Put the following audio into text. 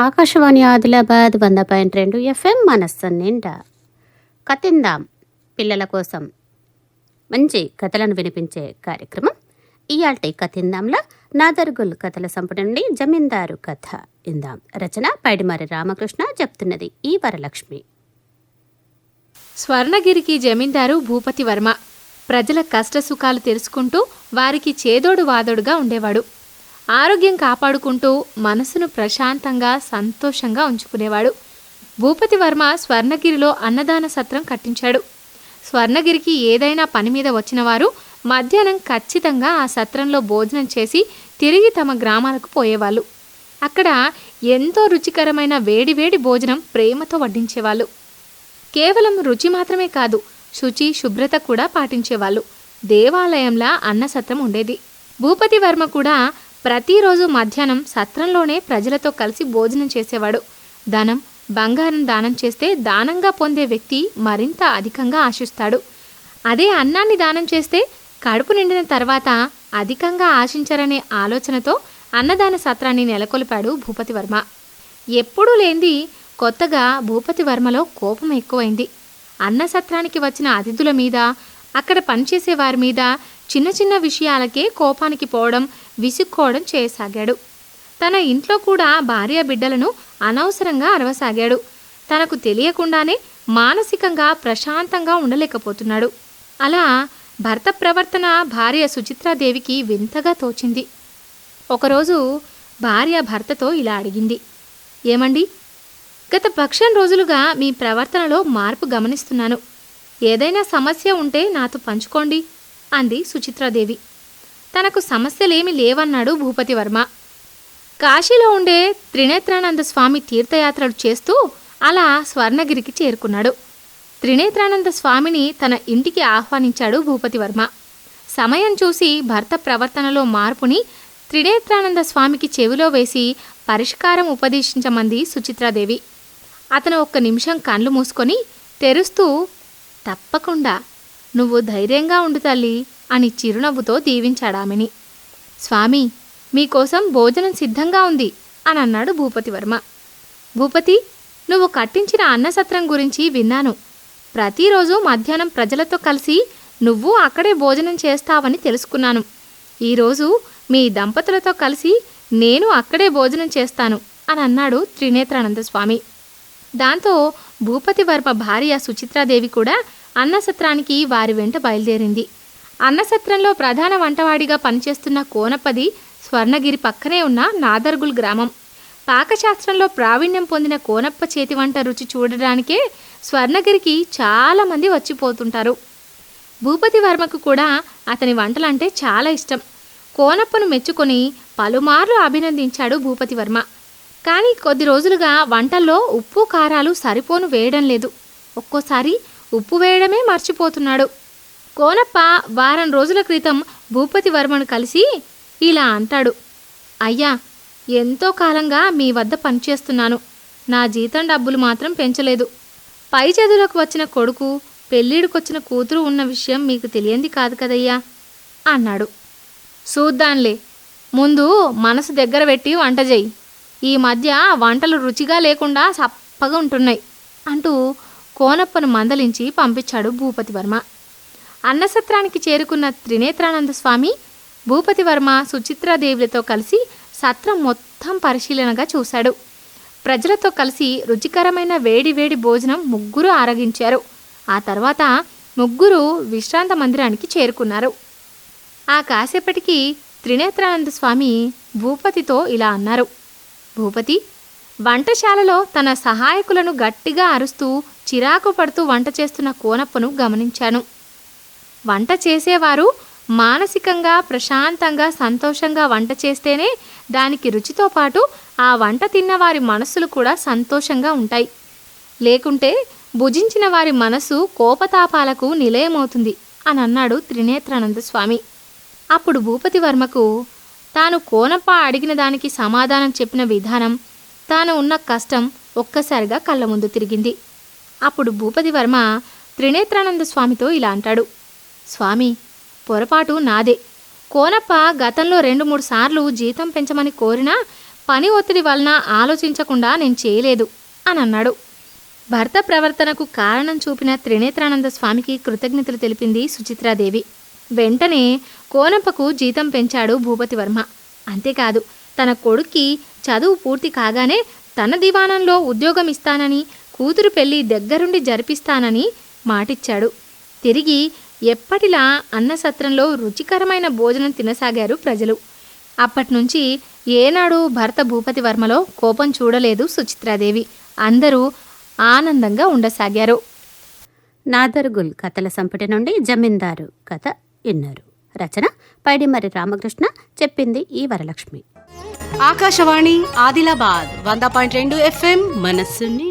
ఆకాశవాణి ఆదిలాబాద్ వంద పాయింట్ రెండు ఎఫ్ఎం మనస్సు నిండా. కతిందాం పిల్లల కోసం. మంచి కథలను వినిపించే కార్యక్రమం ఇయాల్టి కతిందాంలో నాదర్గుల్ కథల సంపుటి నుండి జమీందారు కథ ఇందాం. రచన పైడిమారి రామకృష్ణ చెప్తున్నది ఈ వరలక్ష్మి. స్వర్ణగిరికి జమీందారు భూపతి వర్మ. ప్రజల కష్టసుఖాలు తెలుసుకుంటూ వారికి చేదోడు వాదోడుగా ఉండేవాడు. ఆరోగ్యం కాపాడుకుంటూ మనసును ప్రశాంతంగా సంతోషంగా ఉంచుకునేవాడు. భూపతి వర్మ స్వర్ణగిరిలో అన్నదాన సత్రం కట్టించాడు. స్వర్ణగిరికి ఏదైనా పని మీద వచ్చిన వారు మధ్యాహ్నం ఖచ్చితంగా ఆ సత్రంలో భోజనం చేసి తిరిగి తమ గ్రామాలకు పోయేవాళ్ళు. అక్కడ ఎంతో రుచికరమైన వేడివేడి భోజనం ప్రేమతో వడ్డించేవాళ్ళు. కేవలం రుచి మాత్రమే కాదు శుచి శుభ్రత కూడా పాటించేవాళ్ళు. దేవాలయంలా అన్నసత్రం ఉండేది. భూపతి వర్మ కూడా ప్రతిరోజు మధ్యాహ్నం సత్రంలోనే ప్రజలతో కలిసి భోజనం చేసేవాడు. ధనం బంగారం దానం చేస్తే దానంగా పొందే వ్యక్తి మరింత అధికంగా ఆశిస్తాడు. అదే అన్నాన్ని దానం చేస్తే కడుపు నిండిన తర్వాత అధికంగా ఆశించరనే ఆలోచనతో అన్నదాన సత్రాన్ని నెలకొల్పాడు భూపతి వర్మ. ఎప్పుడూ లేంది కొత్తగా భూపతి వర్మలో కోపం ఎక్కువైంది. అన్న సత్రానికి వచ్చిన అతిథుల మీద అక్కడ పనిచేసే వారి మీద చిన్న చిన్న విషయాలకే కోపానికి పోవడం విసుక్కోవడం చేయసాగాడు. తన ఇంట్లో కూడా భార్య బిడ్డలను అనవసరంగా అరవసాగాడు. తనకు తెలియకుండానే మానసికంగా ప్రశాంతంగా ఉండలేకపోతున్నాడు. అలా భర్త ప్రవర్తన భార్య సుచిత్రాదేవికి వింతగా తోచింది. ఒకరోజు భార్య భర్తతో ఇలా అడిగింది. ఏమండి? గత పక్షం రోజులుగా మీ ప్రవర్తనలో మార్పు గమనిస్తున్నాను. ఏదైనా సమస్య ఉంటే నాతో పంచుకోండి అంది సుచిత్రాదేవి. తనకు సమస్యలేమి లేవన్నాడు భూపతి వర్మ. కాశీలో ఉండే త్రినేత్రానంద స్వామి తీర్థయాత్రలు చేస్తూ అలా స్వర్ణగిరికి చేరుకున్నాడు. త్రినేత్రానంద స్వామిని తన ఇంటికి ఆహ్వానించాడు భూపతి వర్మ. సమయం చూసి భర్త ప్రవర్తనలో మార్పుని త్రినేత్రానంద స్వామికి చెవిలో వేసి పరిష్కారం ఉపదేశించమంది సుచిత్రాదేవి. అతను ఒక్క నిమిషం కళ్ళు మూసుకొని తెరుస్తూ తప్పకుండా నువ్వు ధైర్యంగా ఉండు తల్లి అని చిరునవ్వుతో దీవించాడామిని స్వామి మీకోసం భోజనం సిద్ధంగా ఉంది అని అన్నాడు భూపతి వర్మ భూపతి నువ్వు కట్టించిన అన్నసత్రం గురించి విన్నాను. ప్రతిరోజు మధ్యాహ్నం ప్రజలతో కలిసి నువ్వు అక్కడే భోజనం చేస్తావని తెలుసుకున్నాను. ఈరోజు మీ దంపతులతో కలిసి నేను అక్కడే భోజనం చేస్తాను అని అన్నాడు త్రినేత్రానంద స్వామి. దాంతో భూపతి వర్మ భార్య సుచిత్రాదేవి కూడా అన్నసత్రానికి వారి వెంట బయలుదేరింది. అన్నసత్రంలో ప్రధాన వంటవాడిగా పనిచేస్తున్న కోనపది స్వర్ణగిరి పక్కనే ఉన్న నాదర్గుల్ గ్రామం. పాకశాస్త్రంలో ప్రావీణ్యం పొందిన కోనప్ప చేతి వంట రుచి చూడడానికే స్వర్ణగిరికి చాలామంది వచ్చిపోతుంటారు. భూపతి వర్మకు కూడా అతని వంటలంటే చాలా ఇష్టం. కోనప్పను మెచ్చుకొని పలుమార్లు అభినందించాడు భూపతి వర్మ. కానీ కొద్ది రోజులుగా వంటల్లో ఉప్పు కారాలు సరిపోను వేయడం లేదు. ఒక్కోసారి ఉప్పు వేయడమే మర్చిపోతున్నాడు. కోనప్ప వారం రోజుల క్రితం భూపతి వర్మను కలిసి ఇలా అంటాడు. అయ్యా ఎంతో కాలంగా మీ వద్ద పనిచేస్తున్నాను. నా జీతం డబ్బులు మాత్రం పెంచలేదు. పై చదువులకు వచ్చిన కొడుకు పెళ్ళిడికొచ్చిన కూతురు ఉన్న విషయం మీకు తెలియంది కాదు కదయ్యా? అన్నాడు. చూద్దాంలే ముందు మనసు దగ్గర పెట్టి వంట చేయి ఈ మధ్య వంటలు రుచిగా లేకుండా సప్పగా ఉంటున్నాయి అంటూ కోనప్పను మందలించి పంపించాడు భూపతి వర్మ అన్నసత్రానికి చేరుకున్న త్రినేత్రానంద స్వామి భూపతి వర్మ సుచిత్రాదేవులతో కలిసి సత్రం మొత్తం పరిశీలనగా చూశాడు. ప్రజలతో కలిసి రుచికరమైన వేడి వేడి భోజనం ముగ్గురు ఆరగించారు. ఆ తర్వాత ముగ్గురు విశ్రాంత మందిరానికి చేరుకున్నారు. ఆ కాసేపటికి త్రినేత్రానంద స్వామి భూపతితో ఇలా అన్నారు. భూపతి వంటశాలలో తన సహాయకులను గట్టిగా అరుస్తూ చిరాకు పడుతూ వంట చేస్తున్న కోనప్పను గమనించాను. వంట చేసేవారు మానసికంగా ప్రశాంతంగా సంతోషంగా వంట చేస్తేనే దానికి రుచితో పాటు ఆ వంట తిన్న వారి మనస్సులు కూడా సంతోషంగా ఉంటాయి. లేకుంటే భుజించిన వారి మనసు కోపతాపాలకు నిలయమవుతుంది అని అన్నాడు త్రినేత్రానంద స్వామి అప్పుడు భూపతి వర్మకు తాను కోనప్ప అడిగిన దానికి సమాధానం చెప్పిన విధానం తాను ఉన్న కష్టం ఒక్కసారిగా కళ్ళ ముందు తిరిగింది. అప్పుడు భూపతి వర్మ త్రినేత్రానంద స్వామితో ఇలా అంటాడు. స్వామి పొరపాటు నాదే. కోనప్ప గతంలో రెండు మూడు సార్లు జీతం పెంచమని కోరినా పని ఒత్తిడి వలన ఆలోచించకుండా నేను చేయలేదు అని అన్నాడు. భర్త ప్రవర్తనకు కారణం చూపిన త్రినేత్రానంద స్వామికి కృతజ్ఞతలు తెలిపింది సుచిత్రాదేవి. వెంటనే కోనప్పకు జీతం పెంచాడు భూపతి వర్మ. అంతేకాదు తన కొడుక్కి చదువు పూర్తి కాగానే తన దివాణంలో ఉద్యోగం ఇస్తానని కూతురు పెళ్ళి దగ్గరుండి జరిపిస్తానని మాటిచ్చాడు. తిరిగి ఎప్పటిలా అన్నసత్రంలో రుచికరమైన భోజనం తినసాగారు ప్రజలు. అప్పట్నుంచి ఏనాడు భర్త భూపతి వర్మలో కోపం చూడలేదు సుచిత్రాదేవి. అందరూ ఆనందంగా ఉండసాగారు. నాదర్గుల్ కథల సంపుటి నుండి జమీందారు కథ విన్నారు రచన పైడిమరి రామకృష్ణ చెప్పింది ఈ వరలక్ష్మి. ఆకాశవాణి ఆదిలాబాద్ వంద పాయింట్ రెండు ఎఫ్ఎం మనస్సు నిండా